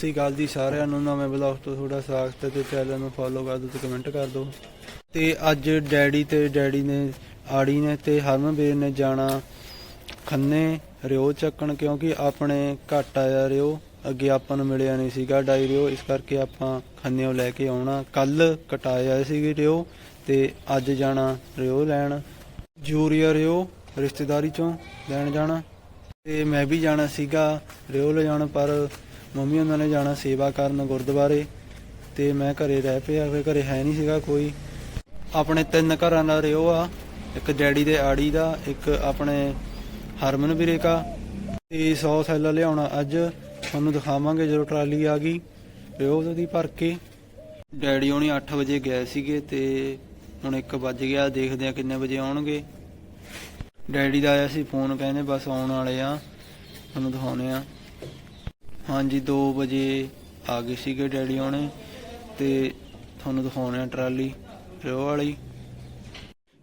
ਸ੍ਰੀ ਅਕਾਲ ਜੀ ਸਾਰਿਆਂ ਨੂੰ, ਨਵੇਂ ਬਲੌਗ ਤੋਂ ਤੁਹਾਡਾ ਸਵਾਗਤ ਹੈ ਤੇ ਚੈਨਲ ਨੂੰ ਫੋਲੋ ਕਰ ਦਿਓ ਤੇ ਕਮੈਂਟ ਕਰ ਦਿਓ। ਤੇ ਅੱਜ ਡੈਡੀ ਤੇ ਡੈਡੀ ਨੇ, ਆੜੀ ਨੇ ਤੇ ਹਰਮਨਵੀਰ ਨੇ ਜਾਣਾ ਖੰਨੇ ਰਿਓ ਚੱਕਣ ਕਿਉਂਕਿ ਆਪਣੇ ਘੱਟ ਆਇਆ ਰਿਓ, ਅੱਗੇ ਆਪਾਂ ਨੂੰ ਮਿਲਿਆ ਨਹੀਂ ਸੀਗਾ ਡਾਈ ਰਿਓ, ਇਸ ਕਰਕੇ ਆਪਾਂ ਖੰਨੇੋਂ ਲੈ ਕੇ ਆਉਣਾ। ਕੱਲ ਕਟਾਇਆ ਸੀਗੀ ਰਿਓ ਤੇ ਅੱਜ ਜਾਣਾ ਰਿਓ ਲੈਣ। ਜੂਰੀਆ ਰਿਓ ਰਿਸ਼ਤੇਦਾਰੀ ਚੋਂ ਲੈਣ ਜਾਣਾ। ਤੇ ਮੈਂ ਵੀ ਜਾਣਾ ਸੀਗਾ ਰਿਓ ਲੈ ਜਾਣ, ਪਰ ਮੰਮੀ ਉਹਨਾਂ ਨੇ ਜਾਣਾ ਸੇਵਾ ਕਰਨ ਗੁਰਦੁਆਰੇ ਤੇ ਮੈਂ ਘਰੇ ਰਹਿ ਪਿਆ, ਫਿਰ ਘਰੇ ਹੈ ਨਹੀਂ ਸੀਗਾ ਕੋਈ। ਆਪਣੇ ਤਿੰਨ ਘਰਾਂ ਦਾ ਰਿਓ ਆ, ਇੱਕ ਡੈਡੀ ਦੇ ਆੜੀ ਦਾ, ਇੱਕ ਆਪਣੇ ਹਰਮਨ ਵੀਰੇ ਕਾ ਤੇ 100 ਸੈੱਲ ਲਿਆਉਣਾ ਅੱਜ, ਤੁਹਾਨੂੰ ਦਿਖਾਵਾਂਗੇ ਜਦੋਂ ਟਰਾਲੀ ਆ ਗਈ, ਰਿਓ ਦੀ ਭਰ ਕੇ। ਡੈਡੀ ਹੋਣੀ 8 ਵਜੇ ਗਏ ਸੀਗੇ ਤੇ ਹੁਣ 1 ਵੱਜ ਗਿਆ, ਦੇਖਦੇ ਆ ਕਿੰਨੇ ਵਜੇ ਆਉਣਗੇ। ਡੈਡੀ ਦਾ ਆਇਆ ਸੀ ਫੋਨ, ਕਹਿੰਦੇ ਬਸ ਆਉਣ ਵਾਲੇ ਆ, ਤੁਹਾਨੂੰ ਦਿਖਾਉਣੇ ਆ ਹਾਂਜੀ 2 ਵਜੇ ਆ ਗਏ ਸੀਗੇ ਡੈਡੀ ਆਉਣੇ ਤੇ ਤੁਹਾਨੂੰ ਦਿਖਾਉਣੇ ਆ ਟਰਾਲੀ ਰੋ ਵਾਲੀ।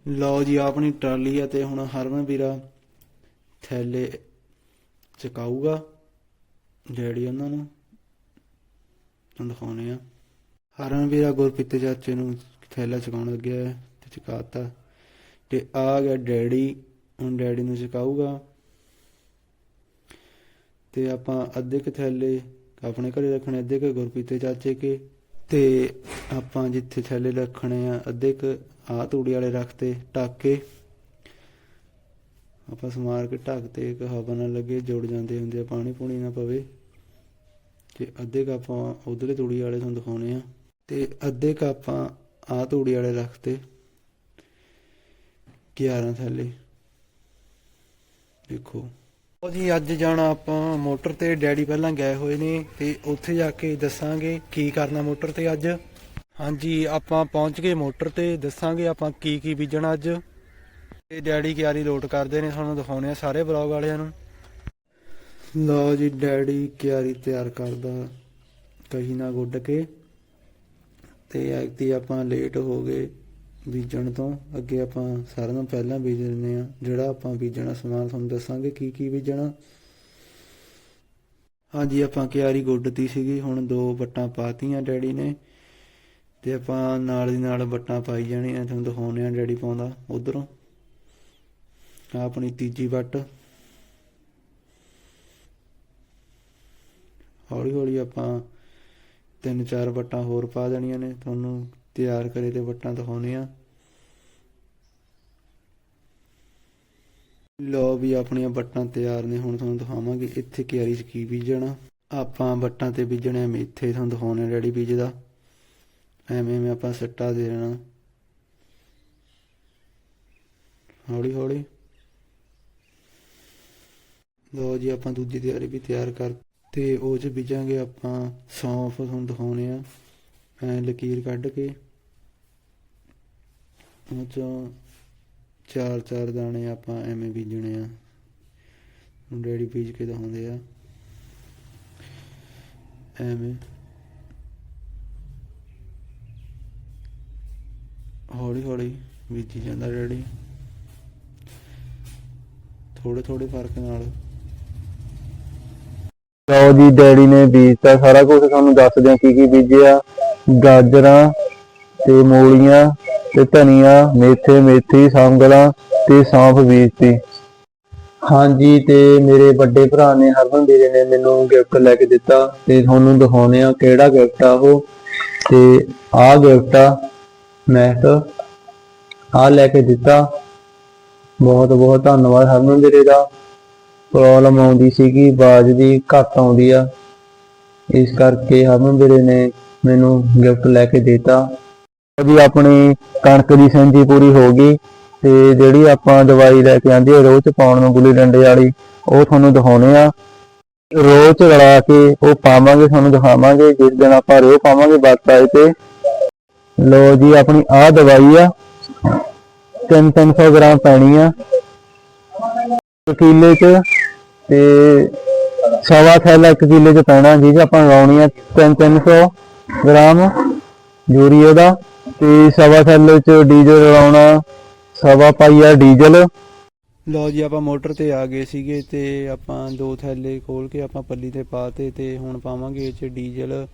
ਲਓ ਜੀ ਆਪਣੀ ਟਰਾਲੀ ਆ ਤੇ ਹੁਣ ਹਰਮਨ ਵੀਰਾ ਥੈਲੇ ਚਕਾਊਗਾ, ਡੈਡੀ ਉਹਨਾਂ ਨੂੰ। ਤੁਹਾਨੂੰ ਦਿਖਾਉਣੇ ਆ ਹਰਮਨ ਵੀਰਾ ਗੁਰਪ੍ਰੀਤ ਚਾਚੇ ਨੂੰ ਥੈਲਾ ਚਕਾਉਣ ਲੱਗਿਆ ਹੈ ਤੇ ਚਕਾਤਾ। ਤੇ ਆ ਗਿਆ ਡੈਡੀ, ਹੁਣ ਡੈਡੀ ਨੂੰ ਚਕਾਊਗਾ। ਤੇ ਆਪਾਂ ਅੱਧੇ ਕੁ ਥੈਲੇ ਆਪਣੇ ਘਰੇ ਰੱਖਣੇ, ਅੱਧੇ ਕੁ ਗੁਰਪੀਤੇ ਚਾਚੇ ਕੇ ਤੇ ਆਪਾਂ ਜਿੱਥੇ ਥੈਲੇ ਰੱਖਣੇ ਆ, ਅੱਧੇ ਕੁ ਆ ਤੂੜੀ ਵਾਲੇ ਰੱਖਤੇ ਢੱਕ ਕੇ ਆਪਾਂ ਸਮਾਰ ਕੇ ਢੱਕ ਤੇ ਇੱਕ ਹਵਾ ਨਾਲ ਲੱਗੇ, ਜੁੜ ਜਾਂਦੇ ਹੁੰਦੇ ਆ, ਪਾਣੀ ਪੂਣੀ ਨਾ ਪਵੇ। ਤੇ ਅੱਧੇ ਕੁ ਆਪਾਂ ਉਧਰਲੇ ਤੂੜੀ ਵਾਲੇ ਤੁਹਾਨੂੰ ਦਿਖਾਉਣੇ ਆ। ਤੇ ਅੱਧੇ ਕ ਆਪਾਂ ਆ ਤੂੜੀ ਵਾਲੇ ਰੱਖਤੇ 11 ਥੈਲੇ। ਦੇਖੋ। ਉਹ ਜੀ, ਅੱਜ ਜਾਣਾ ਆਪਾਂ ਮੋਟਰ ਤੇ। ਡੈਡੀ ਪਹਿਲਾਂ ਗਏ ਹੋਏ ਨੇ ਤੇ ਉੱਥੇ ਜਾ ਕੇ ਦੱਸਾਂਗੇ ਕੀ ਕਰਨਾ ਮੋਟਰ ਤੇ ਅੱਜ। ਹਾਂਜੀ, ਆਪਾਂ ਪਹੁੰਚ ਗਏ ਮੋਟਰ ਤੇ। ਦੱਸਾਂਗੇ ਆਪਾਂ ਕੀ ਕੀ ਬੀਜਣਾ ਅੱਜ। ਤੇ ਡੈਡੀ ਕਿਆਰੀ ਲੋਡ ਕਰਦੇ ਨੇ, ਤੁਹਾਨੂੰ ਦਿਖਾਉਣੇ ਆ ਸਾਰੇ ਬਲੌਗ ਵਾਲਿਆਂ ਨੂੰ। ਲਓ ਜੀ, ਡੈਡੀ ਕਿਆਰੀ ਤਿਆਰ ਕਰਦਾ ਕਹੀ ਨਾ ਗੁੱਡ ਕੇ। ਤੇ ਐਕਤੀ ਆਪਾਂ ਲੇਟ ਹੋ ਗਏ। ਬੀਜਣ ਤੋਂ ਅੱਗੇ ਆਪਾਂ ਸਾਰਿਆਂ ਤੋਂ ਪਹਿਲਾਂ ਬੀਜ ਦਿੰਦੇ ਆ ਜਿਹੜਾ ਆਪਾਂ ਬੀਜਣਾ ਸਮਾਨ ਤੁਹਾਨੂੰ ਦੱਸਾਂਗੇ ਕੀ ਕੀ ਬੀਜਣਾ। ਹਾਂਜੀ, ਆਪਾਂ ਕਿਆਰੀ ਗੁੱਡਤੀ ਸੀਗੀ, ਹੁਣ ਦੋ ਵੱਟਾਂ ਪਾਤੀਆਂ ਡੈਡੀ ਨੇ। ਤੇ ਆਪਾਂ ਨਾਲ ਦੀ ਨਾਲ ਵੱਟਾਂ ਪਾਈ ਜਾਣੀਆਂ, ਤੁਹਾਨੂੰ ਦਿਖਾਉਣੇ ਆ ਡੈਡੀ ਪਾਉਂਦਾ ਉਧਰੋਂ। ਆ ਆਪਣੀ ਤੀਜੀ ਵੱਟ। ਹੌਲੀ ਹੌਲੀ ਆਪਾਂ ਤਿੰਨ ਚਾਰ ਵੱਟਾਂ ਹੋਰ ਪਾ ਦੇਣੀਆਂ ਨੇ, ਤੁਹਾਨੂੰ ਤਿਆਰ ਕਰੇ ਤੇ ਵੱਟਾਂ ਦਿਖਾਉਣੇ ਆ ਲੋ ਵੀ ਆਪਣੀਆਂ ਵੱਟਾਂ ਤਿਆਰ ਨੇ, ਹੁਣ ਤੁਹਾਨੂੰ ਦਿਖਾਵਾਂਗੇ ਇੱਥੇ ਕਿਆਰੀ 'ਚ ਕੀ ਬੀਜਣਾ। ਆਪਾਂ ਵੱਟਾਂ ਤੇ ਬੀਜਣੇ ਮੇਥੇ ਤੁਹਾਨੂੰ ਦਿਖਾਉਣੇ ਡੈਡੀ ਬੀਜਦਾ ਐਵੇਂ ਐਵੇਂ ਆਪਾਂ ਸੱਟਾ ਦੇ ਦੇਣਾ। ਹੌਲੀ ਹੌਲੀ। ਲੋ ਜੀ, ਆਪਾਂ ਦੂਜੀ ਤਿਆਰੀ ਵੀ ਤਿਆਰ ਕਰ ਤੇ ਉਹ 'ਚ ਬੀਜਾਂਗੇ ਆਪਾਂ ਸੌਂਫ, ਤੁਹਾਨੂੰ ਦਿਖਾਉਣੇ ਆ। ਐ ਲਕੀਰ ਕੱਢ ਕੇ। ਉਹ ਚ ਚਾਰ ਚਾਰ ਦਾਣੇ ਆਪਾਂ ਐਵੇਂ ਬੀਜਣੇ ਆ। ਹੁਣ ਡੈਡੀ ਬੀਜ ਕੇ ਦਿਖਾਉਂਦੇ ਆ। ਐਵੇਂ। ਹੌਲੀ ਹੌਲੀ ਬੀਜੀ ਜਾਂਦਾ ਡੈਡੀ। ਥੋੜੇ ਥੋੜੇ ਫ਼ਰਕ ਨਾਲ। ਲਓ ਜੀ, ਡੈਡੀ ਨੇ ਬੀਜਤਾ ਸਾਰਾ ਕੁਝ ਤੁਹਾਨੂੰ ਦੱਸਦੇ ਆ ਕੀ ਕੀ ਬੀਜਿਆ। ਗਾਜਰਾਂ ਤੇ ਮੂਲੀਆਂ। ਤੇ ਧਨੀਆ, ਮੇਥੇ, ਮੇਥੀ, ਸੰਗਲਾਂ ਤੇ ਸੌਂਫ ਬੀਜਤੀ। ਹਾਂਜੀ, ਤੇ ਮੇਰੇ ਵੱਡੇ ਭਰਾ ਨੇ ਹਰਮਨ ਵੀਰੇ ਨੇ ਮੈਨੂੰ ਗਿਫਟ ਲੈ ਕੇ ਦਿੱਤਾ ਤੇ ਤੁਹਾਨੂੰ ਦਿਖਾਉਣੇ ਆ ਕਿਹੜਾ ਗਿਫਟ ਆ ਉਹ। ਤੇ ਆਹ ਗਿਫਟ ਆ ਮੈਂ ਮੈਟ ਆ ਲੈ ਕੇ ਦਿੱਤਾ। ਬਹੁਤ ਬਹੁਤ ਧੰਨਵਾਦ ਹਰਮਨ ਵੀਰੇ ਦਾ। ਪ੍ਰੋਬਲਮ ਆਉਂਦੀ ਸੀਗੀ ਬਾਜ਼ ਦੀ ਘੱਟ ਆਉਂਦੀ ਆ। ਇਸ ਕਰਕੇ ਹਰਮਨ ਵੀਰੇ ਨੇ ਮੈਨੂੰ ਗਿਫਟ ਲੈ ਕੇ ਦਿੱਤਾ। ਜੀ ਆਪਣੀ ਕਣਕ ਦੀ ਸਿੰਜੀ ਪੂਰੀ ਹੋ ਗਈ ਤੇ ਜਿਹੜੀ ਆਪਾਂ ਦਵਾਈ ਲੈ ਕੇ ਆਂਦੀ ਹੈ ਰੋਜ਼ ਚ ਪਾਉਣ ਨੂੰ ਗੁੱਲੀ ਡੰਡੇ ਵਾਲੀ, ਉਹ ਤੁਹਾਨੂੰ ਦਿਖਾਉਣੇ ਆ। ਰੋਜ਼ ਚ ਰਲਾ ਕੇ ਉਹ ਪਾਵਾਂਗੇ, ਤੁਹਾਨੂੰ ਦਿਖਾਵਾਂਗੇ, ਜਿਸ ਦਿਨ ਆਪਾਂ ਰੋਹ ਪਾਵਾਂਗੇ ਬਾਤਾਂ ਤੇ। ਲੋ ਜੀ, ਆਪਣੀ ਆਹ ਦਵਾਈ ਆ। 3-300 ਗ੍ਰਾਮ ਪੈਣੀ ਆ। ਕਿਲੇ ਚ ਤੇ ਸਵਾ ਥੈਲਾ ਇੱਕ ਕਿਲੇ ਚ ਪੈਣਾ ਜੀ ਜੇ ਆਪਾਂ ਲਾਉਣੀ ਆ 3-300 ਗ੍ਰਾਮ। ਯੂਰੀਆ ਦਾ ਤੇ ਸਵਾ ਥੈਲੇ ਚ ਡੀਜ਼ਲ ਲਾਉਣਾ, ਸਵਾ ਪਾਈਆ ਡੀਜ਼ਲ। ਲਓ ਜੀ, ਆਪਾਂ ਮੋਟਰ ਤੇ ਆ ਗਏ ਸੀਗੇ ਤੇ ਆਪਾਂ ਦੋ ਥੈਲੇ ਖੋਲ ਕੇ ਆਪਾਂ ਪੱਲੀ ਤੇ ਪਾਤੇ ਤੇ ਹੁਣ ਪਾਵਾਂਗੇ ਇਹ ਚ ਡੀਜ਼ਲ,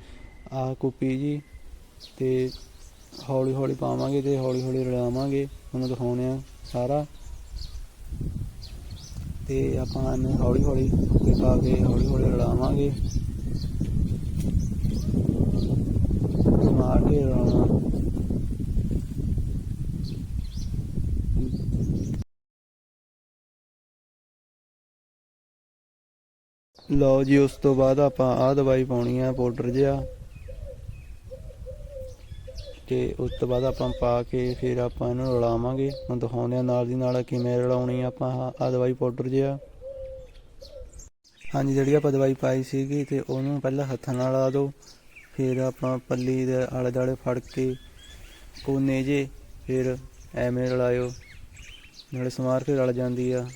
ਆ ਕੁੱਪੀ ਜੀ। ਤੇ ਹੌਲੀ ਹੌਲੀ ਪਾਵਾਂਗੇ ਤੇ ਹੌਲੀ ਹੌਲੀ ਰਲਾਵਾਂਗੇ। ਤੁਹਾਨੂੰ ਦਿਖਾਉਣੇ ਆ ਸਾਰਾ। ਤੇ ਆਪਾਂ ਇਹਨੂੰ ਹੌਲੀ ਹੌਲੀ ਤੇ ਪਾ ਕੇ ਹੌਲੀ ਹੌਲੀ ਰਲਾਵਾਂਗੇ। ਮਾਰ ਕੇ ਰਲਾਵਾਂਗੇ ਲਓ ਜੀ, ਉਸ ਤੋਂ ਬਾਅਦ ਆਪਾਂ ਆਹ ਦਵਾਈ ਪਾਉਣੀ ਆ ਪਾਊਡਰ ਜਿਹਾ। ਤੇ ਉਸ ਤੋਂ ਬਾਅਦ ਆਪਾਂ ਪਾ ਕੇ ਫਿਰ ਆਪਾਂ ਇਹਨੂੰ ਰਲਾਵਾਂਗੇ। ਹੁਣ ਦਿਖਾਉਂਦੇ ਆ ਨਾਲ ਦੀ ਨਾਲ ਕਿਵੇਂ ਰਲਾਉਣੀ ਆਪਾਂ ਆਹ ਦਵਾਈ ਪਾਊਡਰ ਜਿਹਾ। ਹਾਂਜੀ, ਜਿਹੜੀ ਆਪਾਂ ਦਵਾਈ ਪਾਈ ਸੀਗੀ ਤੇ ਉਹਨੂੰ ਪਹਿਲਾਂ ਹੱਥਾਂ ਨਾਲ ਲਾ ਦਿਓ। ਫਿਰ ਆਪਾਂ ਪੱਲੀ ਦੇ ਆਲੇ ਦੁਆਲੇ ਫੜ ਕੇ ਕੋਨੇ ਜੇ ਫਿਰ ਐਵੇਂ ਰਲਾਇਓ। ਨਾਲੇ ਸਮਾਰ ਕੇ ਰਲ ਜਾਂਦੀ ਆ।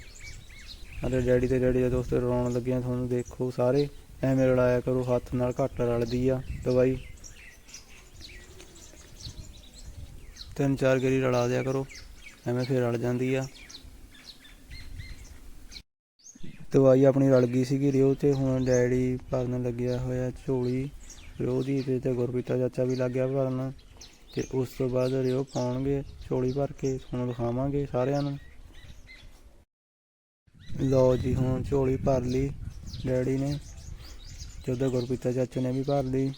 ਅਤੇ ਡੈਡੀ ਤੇ ਡੈਡੀ ਦੇ ਦੋਸਤ ਰਲਾਉਣ ਲੱਗਿਆ, ਤੁਹਾਨੂੰ ਦੇਖੋ ਸਾਰੇ, ਐਵੇਂ ਰਲਾਇਆ ਕਰੋ, ਹੱਥ ਨਾਲ ਘੱਟ ਰਲਦੀ ਆ। ਦਵਾਈ ਤਿੰਨ ਚਾਰ ਗੇਰੀ ਰਲਾ ਦਿਆ ਕਰੋ, ਐਵੇਂ ਫਿਰ ਰਲ ਜਾਂਦੀ ਆ। ਦਵਾਈ ਆਪਣੀ ਰਲ ਗਈ ਸੀਗੀ ਰਿਓ ਤੇ ਹੁਣ ਡੈਡੀ ਭਰਨ ਲੱਗਿਆ ਹੋਇਆ ਝੋਲੀ। ਰਿਓ ਦੀ ਤੇ ਤੇ ਗੁਰਪ੍ਰੀਤਾ ਚਾਚਾ ਵੀ ਲੱਗ ਗਿਆ ਭਰਨ। ਤੇ ਉਸ ਤੋਂ ਬਾਅਦ ਰਿਓ ਪਾਉਣਗੇ, ਝੋਲੀ ਭਰ ਕੇ ਤੁਹਾਨੂੰ ਦਿਖਾਵਾਂਗੇ ਸਾਰਿਆਂ ਨੂੰ। ਲਓ ਜੀ, ਹੁਣ ਝੋਲੀ ਭਰ ਲਈ ਡੈਡੀ ਨੇ, ਜਦੋਂ ਉਹਦਾ ਗੁਰਪ੍ਰੀਤਾ ਨੇ ਵੀ ਭਰ ਲਈ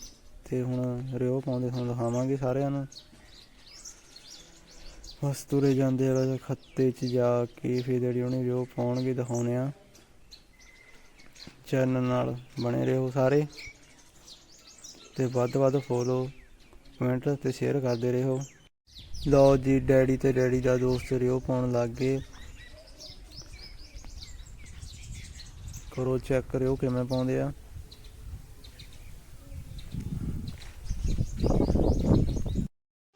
ਤੇ ਹੁਣ ਰਿਓ ਪਾਉਂਦੇ ਤੁਹਾਨੂੰ ਦਿਖਾਵਾਂਗੇ ਸਾਰਿਆਂ ਨੂੰ। ਬਸ ਤੁਰੇ ਜਾਂਦੇ ਆ ਖੱਤੇ 'ਚ ਜਾ ਕੇ ਫਿਰ ਜਿਹੜੀ ਉਹਨੇ ਰਿਓ ਪਾਉਣਗੇ, ਦਿਖਾਉਣੇ ਆ। ਚੈਨਲ ਨਾਲ ਬਣੇ ਰਹੋ ਸਾਰੇ ਤੇ ਵੱਧ ਵੱਧ ਫੋਲੋ ਕਮੈਂਟ ਤੇ ਸ਼ੇਅਰ ਕਰਦੇ ਰਹੋ। ਲਓ ਜੀ, ਡੈਡੀ ਤੇ ਡੈਡੀ ਦਾ ਦੋਸਤ ਰਿਓ ਪਾਉਣ ਲੱਗ ਗਏ। ਕਰੋ ਚੈੱਕ ਕਰਿਓ ਕਿਵੇਂ ਪਾਉਂਦੇ ਆ।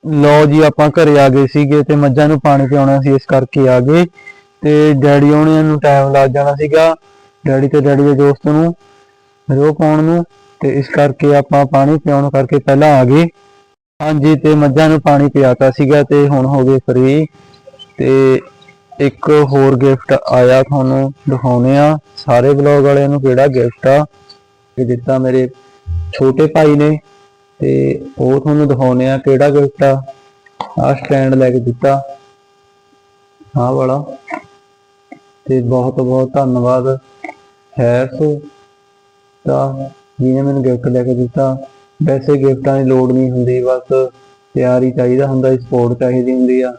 ਲਓ ਜੀ, ਆਪਾਂ ਘਰੇ ਆ ਗਏ ਸੀਗੇ ਤੇ ਮੱਝਾਂ ਨੂੰ ਪਾਣੀ ਪਿਆਉਣਾ ਸੀ, ਇਸ ਕਰਕੇ ਆ ਗਏ। ਤੇ ਡੈਡੀ ਹੋਣਿਆਂ ਨੂੰ ਟਾਈਮ ਲੱਗ ਜਾਣਾ ਸੀਗਾ। ਡੈਡੀ ਤੇ ਡੈਡੀ ਦੇ ਦੋਸਤ ਨੂੰ ਰੋ ਪਾਉਣ ਨੂੰ। ਤੇ ਇਸ ਕਰਕੇ ਆਪਾਂ ਪਾਣੀ ਪਿਆਉਣ ਕਰਕੇ ਪਹਿਲਾਂ ਆ ਗਏ। ਹਾਂਜੀ, ਤੇ ਮੱਝਾਂ ਨੂੰ ਪਾਣੀ ਪਿਆਤਾ ਸੀਗਾ ਤੇ ਹੁਣ ਹੋ ਗਏ ਫਰੀ ਤੇ ਇੱਕ ਹੋਰ ਗਿਫਟ ਆਇਆ ਤੁਹਾਨੂੰ ਦਿਖਾਉਨੇ ਆ ਸਾਰੇ ਵਲੌਗ ਵਾਲਿਆਂ ਨੂੰ ਕਿਹੜਾ ਗਿਫਟ ਆ? ਇਹ ਦਿੱਤਾ ਮੇਰੇ ਛੋਟੇ ਭਾਈ ਨੇ ਤੇ ਉਹ ਤੁਹਾਨੂੰ ਦਿਖਾਉਨੇ ਆ ਕਿਹੜਾ ਗਿਫਟ ਆ। ਆ ਸਟੈਂਡ ਲੈ ਕੇ ਦਿੱਤਾ। ਆਹ ਵਾਲਾ। ਤੇ ਬਹੁਤ ਬਹੁਤ ਧੰਨਵਾਦ। ਹੈ ਸੋ, ਤਾਂ ਜਿਹਨੇ ਮੈਨੂੰ ਗਿਫਟ ਲੈ ਕੇ ਦਿੱਤਾ, ਵੈਸੇ ਗਿਫਟਾਂ ਦੀ ਲੋੜ ਨਹੀਂ ਹੁੰਦੀ, ਬਸ ਪਿਆਰ ਹੀ ਚਾਹੀਦਾ ਹੁੰਦਾ ਸਪੋਰਟ ਚਾਹੀਦੀ ਹੁੰਦੀ ਆ।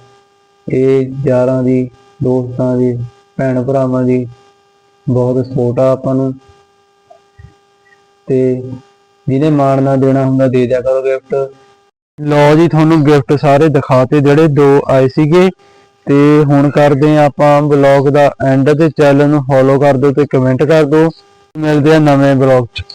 ਇਹ ਯਾਰਾਂ ਦੀ ਦੋਸਤਾਂ ਦੀ, ਭੈਣ ਭਰਾਵਾਂ ਦੀ ਬਹੁਤ ਸਪੋਰਟ ਆ ਆਪਾਂ ਨੂੰ। ਤੇ ਜਿਹਨੇ ਮਾਣ ਨਾ ਦੇਣਾ ਹੁੰਦਾ ਦੇ ਦਿਆ ਕਰੋ ਗਿਫਟ ਲਓ ਜੀ, ਤੁਹਾਨੂੰ ਗਿਫਟ ਸਾਰੇ ਦਿਖਾਤੇ ਜਿਹੜੇ ਦੋ ਆਏ ਸੀਗੇ। ਤੇ ਹੁਣ ਕਰਦੇ ਆ ਆਪਾਂ ਵਲੌਗ ਦਾ ਐਂਡ ਤੇ। ਚੈਨਲ ਨੂੰ ਫੋਲੋ ਕਰ ਦਿਓ ਤੇ ਕਮੈਂਟ ਕਰ ਦਿਓ। ਮਿਲਦੇ ਆ ਨਵੇਂ ਵਲੌਗ 'ਚ।